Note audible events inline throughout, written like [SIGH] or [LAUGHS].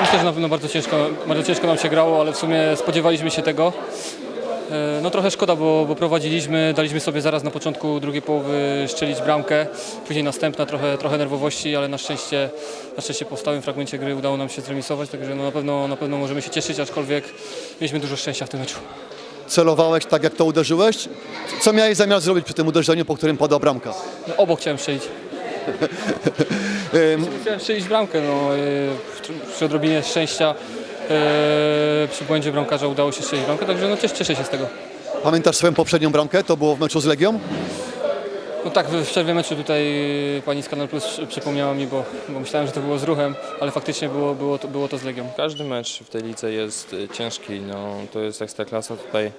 Myślę, że na pewno bardzo ciężko, bardzo ciężko nam się grało, ale w sumie spodziewaliśmy się tego. E, No trochę szkoda, bo, bo prowadziliśmy, daliśmy sobie zaraz na początku drugiej połowy szczelić bramkę, później następna trochę, trochę nerwowości, ale na szczęście, na szczęście po stałym fragmencie gry udało nam się zremisować, także no na, pewno, na pewno możemy się cieszyć, aczkolwiek mieliśmy dużo szczęścia w tym meczu. Celowałeś tak, jak to uderzyłeś? Co miałeś zamiar zrobić przy tym uderzeniu, po którym padła bramka? No, obok chciałem strzelić. [LAUGHS] Chciałem strzelić bramkę, no, e, przy- odrobinie szczęścia, e, przy błędzie bramkarza udało się strzelić bramkę, także no, cieszę, cieszę się z tego. Pamiętasz swoją poprzednią bramkę? To było w meczu z Legią? No tak, w przerwie meczu tutaj pani z Kanal Plus przy- przypomniała mi, bo, bo myślałem, że to było z ruchem, ale faktycznie było, było, to, było to z Legią. Każdy mecz w tej lidze jest y, ciężki, no, to jest ekstraklasa, tutaj,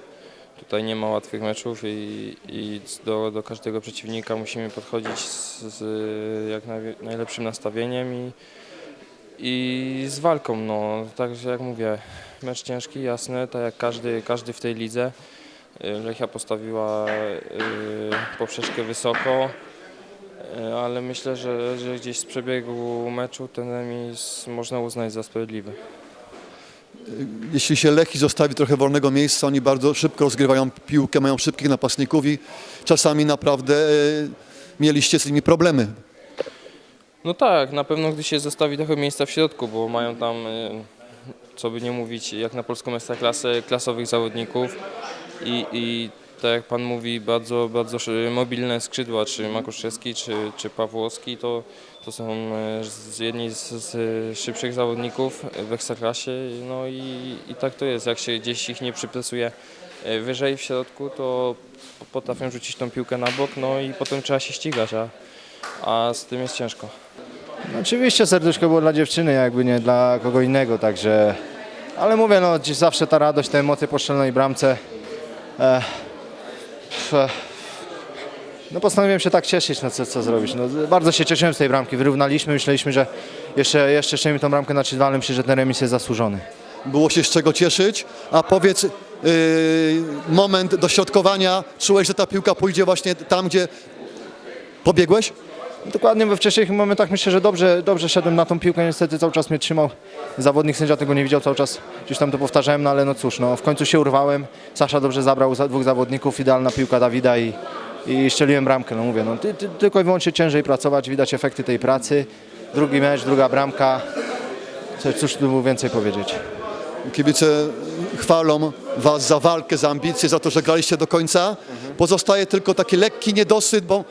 tutaj nie ma łatwych meczów i, i do, do każdego przeciwnika musimy podchodzić z, z jak naj, najlepszym nastawieniem i, i z walką. No. Także jak mówię, mecz ciężki, jasne, tak jak każdy, każdy w tej lidze. Y, Lechia postawiła y, poprzeczkę wysoko, y, ale myślę, że, że gdzieś z przebiegu meczu ten remis można uznać za sprawiedliwy. Jeśli się Lechi zostawi trochę wolnego miejsca, oni bardzo szybko rozgrywają piłkę, mają szybkich napastników i czasami naprawdę e, mieliście z nimi problemy. No tak, na pewno gdy się zostawi trochę miejsca w środku, bo mają tam, y, co by nie mówić, jak na polską ekstraklasę, klasowych zawodników i, i tak jak Pan mówi, bardzo, bardzo mobilne skrzydła, czy Makuszewski, czy, czy Pawłowski, to, to są z- jedni z, z szybszych zawodników w ekstraklasie, no i, i tak to jest, jak się gdzieś ich nie przypresuje y, wyżej w środku, to potrafią rzucić tą piłkę na bok, no i potem trzeba się ścigać, a, a z tym jest ciężko. Oczywiście serduszko było dla dziewczyny, jakby nie dla kogo innego, także... Ale mówię, no zawsze ta radość, te emocje po strzelonej bramce. E, pf, e, no postanowiłem się tak cieszyć, no co, co zrobić. No, bardzo się cieszyłem z tej bramki, wyrównaliśmy, myśleliśmy, że jeszcze, jeszcze szczelimy tą bramkę na 3 ale myślę, że ten remis jest zasłużony. Było się z czego cieszyć, a powiedz, yy, moment dośrodkowania, czułeś, że ta piłka pójdzie właśnie tam, gdzie pobiegłeś? Dokładnie we wcześniejszych momentach myślę, że dobrze, dobrze szedłem na tą piłkę, niestety cały czas mnie trzymał. Zawodnik sędzia tego nie widział, cały czas gdzieś tam to powtarzałem, no ale no cóż, no w końcu się urwałem. Sasza dobrze zabrał za dwóch zawodników, idealna piłka Dawida i, i szczeliłem bramkę, no mówię, no ty, ty, tylko i wyłącznie ciężej pracować, widać efekty tej pracy. Drugi mecz, druga bramka. Cóż tu więcej powiedzieć. Kibice chwalą was za walkę, za ambicje, za to, że graliście do końca. Pozostaje tylko taki lekki niedosyt, bo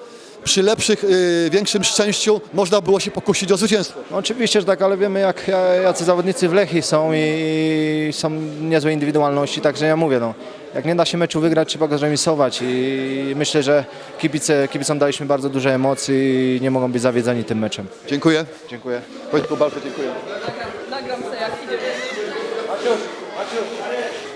przy lepszych, yy, większym szczęściu można było się pokusić o zwycięstwo. No, oczywiście, że tak, ale wiemy jak jacy zawodnicy w Lechii są i są niezłe indywidualności, także ja mówię, no, jak nie da się meczu wygrać, trzeba go zremisować i myślę, że kibice, kibicom daliśmy bardzo duże emocje i nie mogą być zawiedzeni tym meczem. Dziękuję. Dziękuję. Wojtku, bardzo dziękuję. Nagram sobie jak idzie. Maciuś, Maciuś.